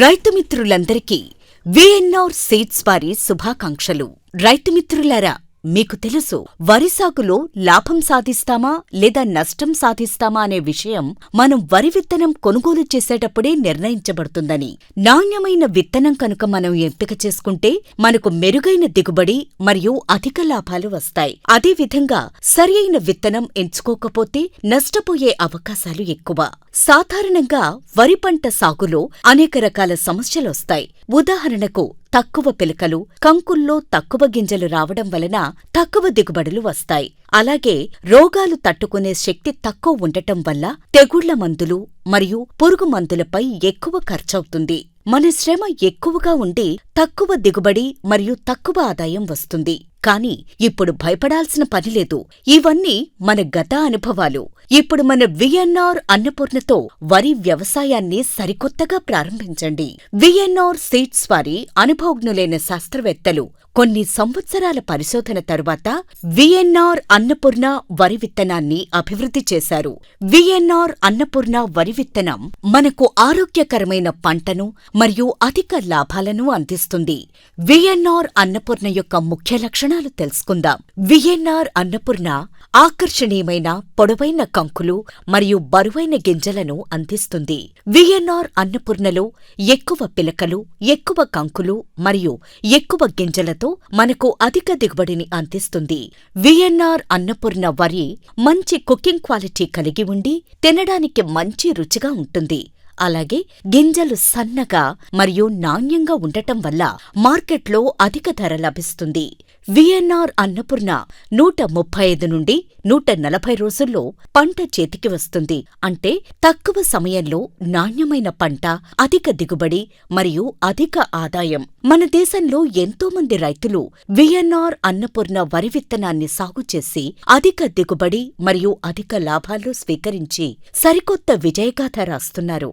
రైతు మిత్రులందరికీ VNR seeds వారి శుభాకాంక్షలు. రైతు మిత్రులారా మీకు తెలుసు వరి సాగులో లాభం సాధిస్తామా లేదా నష్టం సాధిస్తామా అనే విషయం మనం వరి విత్తనం కొనుగోలు చేసేటప్పుడే నిర్ణయించబడుతుందని నాణ్యమైన విత్తనం కనుక మనం ఎంపిక చేసుకుంటే మనకు మెరుగైన దిగుబడి మరియు అధిక లాభాలు వస్తాయి. అదేవిధంగా సరియైన విత్తనం ఎంచుకోకపోతే నష్టపోయే అవకాశాలు ఎక్కువ. సాధారణంగా వరి పంట సాగులో అనేక రకాల సమస్యలొస్తాయి ఉదాహరణకు తక్కువ పిలకలు కంకుల్లో తక్కువ గింజలు రావడం వలన తక్కువ దిగుబడులు వస్తాయి. అలాగే రోగాలు తట్టుకునే శక్తి తక్కువ ఉండటం వల్ల తెగుళ్ళ మందులు మరియు పురుగు మందులపై ఎక్కువ ఖర్చవుతుంది. మన శ్రమ ఎక్కువగా ఉండి తక్కువ దిగుబడి మరియు తక్కువ ఆదాయం వస్తుంది. కానీ ఇప్పుడు భయపడాల్సిన పనిలేదు ఇవన్నీ మన గత అనుభవాలు. ఇప్పుడు మన విఎన్ఆర్ అన్నపూర్ణతో వరి వ్యవసాయాన్ని సరికొత్తగా ప్రారంభించండి. విఎన్ఆర్ సీడ్స్ వారి అనుభవజ్ఞులైన శాస్త్రవేత్తలు కొన్ని సంవత్సరాల పరిశోధన తరువాత విఎన్ఆర్ అన్నపూర్ణ వరి విత్తనాన్ని అభివృద్ధి చేశారు. విఎన్ఆర్ అన్నపూర్ణ వరి విత్తనం మనకు ఆరోగ్యకరమైన పంటను మరియు అధిక లాభాలను అందిస్తుంది. విఎన్ఆర్ అన్నపూర్ణ యొక్క ముఖ్య లక్షణాలు తెలుసుకుందాం. విఎన్ఆర్ అన్నపూర్ణ ఆకర్షణీయమైన పొడవైన కంకులు మరియు బరువైన గింజలను అందిస్తుంది. విఎన్ఆర్ అన్నపూర్ణలో ఎక్కువ పిలకలు ఎక్కువ కంకులు మరియు ఎక్కువ గింజలతో మనకు అధిక దిగుబడిని అందిస్తుంది. విఎన్ఆర్ అన్నపూర్ణ వరి మంచి కుకింగ్ క్వాలిటీ కలిగి ఉండి తినడానికి మంచి రుచిగా ఉంటుంది. అలాగే గింజలు సన్నగా మరియు నాణ్యంగా ఉండటం వల్ల మార్కెట్లో అధిక ధర లభిస్తుంది. విఎన్ఆర్ అన్నపూర్ణ నూట ముప్పై ఐదు నుండి నూట నలభై రోజుల్లో పంట చేతికి వస్తుంది. అంటే తక్కువ సమయంలో నాణ్యమైన పంట అధిక దిగుబడి మరియు అధిక ఆదాయం. మన దేశంలో ఎంతో మంది రైతులు విఎన్ఆర్ అన్నపూర్ణ వరి విత్తనాన్ని సాగు చేసి అధిక దిగుబడి మరియు అధిక లాభాలు స్వీకరించి సరికొత్త విజయగాథ రాస్తున్నారు.